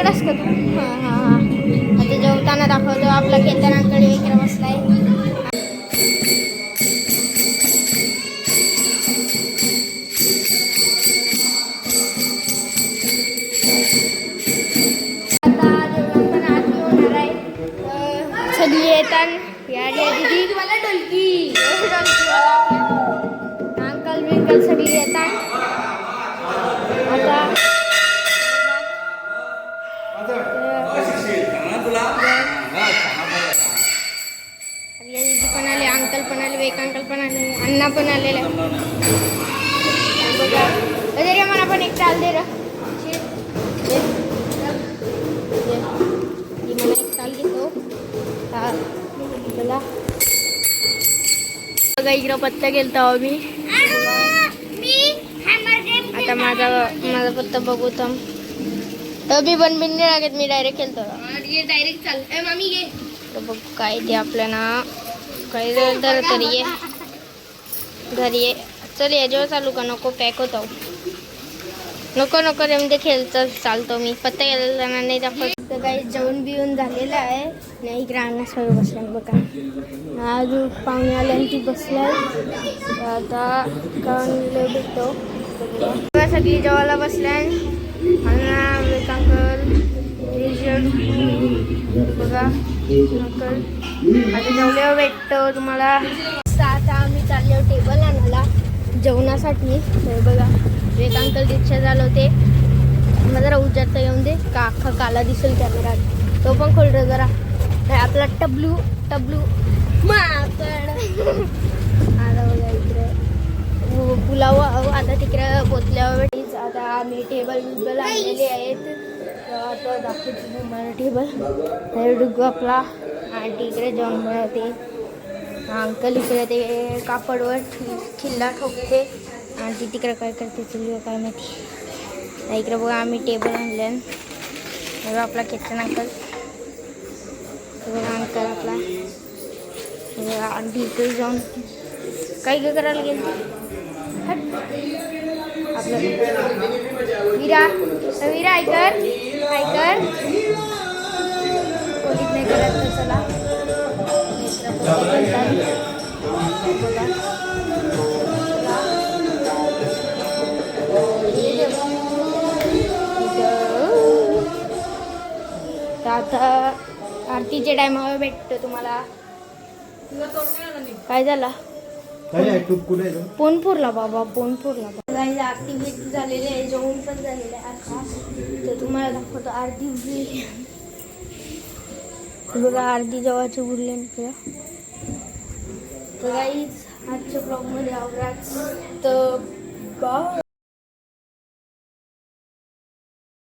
इकडेच का तू. आता जेवताना दाखवतो आपला केतनाकडे इकडे बसलाय. येतात अंकल बिंकल सगळी येतात पण आले अंकल पण आले वेक अंकल पण आले अण्णा पण आलेले. आहे. बघा. अरे रे मला पण एक दे. ही मला एक टाल घेतो हा. बोला. बघा इकडं पत्ता गेलता आम्ही आता माझा माझा पत्ता बघू थांब. अभि पण बिन नाही लागत मी डायरेक्ट खेळतो डायरेक्ट चाल। ए मामी ये। तर बघ काय ते आपल्याला काही वेळ तर तरी ये। घरी ये चल याच्यावर चालू का नको पॅक होतो नको नको रे म्हणजे खेळचं चालतो मी। पत्ता गेलेला जाणार नाही दाखवत तर काही जेवण बिवून झालेलं आहे. नाही इकडे अण्णा सगळं बसल्या बघा. अजून पाहुणे आले आणि ती बसलाय. तर आता काऊन भेटतो सगळी जेवायला बसलाय अण्णा बघा अंकल आता जेवल्यावर भेटतो तुम्हाला आता आम्ही चाललो टेबल आणायला जेवणासाठी तर बघा एक अंकल रिक्षा चालवते मला जरा उजाडता येऊन दे का अख्खा काला दिसेल कॅमेरा तो पण खोलतो जरा तर आपला टबलू टबलू माकड आता बघा इकडे पु- पुलाव आता तिकडे पोचल्यावर भेटीच आता आम्ही टेबल बिबल आणलेले आहेत. आता दाखवतो तुम्हाला टेबल डुगू आपला आणि तिकडे जेवण बनवते. अंकल इकडे ते कापडवर खिल्ला ठोकते. आणि ती तिकडे काय करते चुलीवर काय माहिती. इकडे बघा आम्ही टेबल आणले. बघा आपला किचन अंकल बघा अंकल आपला. हे बघा इकडे जाऊन. काय काय करायला गेलं? विरा तर विरा ऐकर ऐकर कोणीच नाही करत तर चला आता आरतीच्या टायमावर भेटतो तुम्हाला. काय झालं? काय आहे तूप कुठे आहे तो? पोनपूरला बाबा पोनपूरला काही आरती बीत झालेली आहे जेवण पण झालेलं आहे आता तर तुम्हाला दाखवतो आरती उरली बघा आरती जेव्हाची उरली ना तुला तर काहीच आजच्या ब्लॉगमध्ये आवराच तर बाय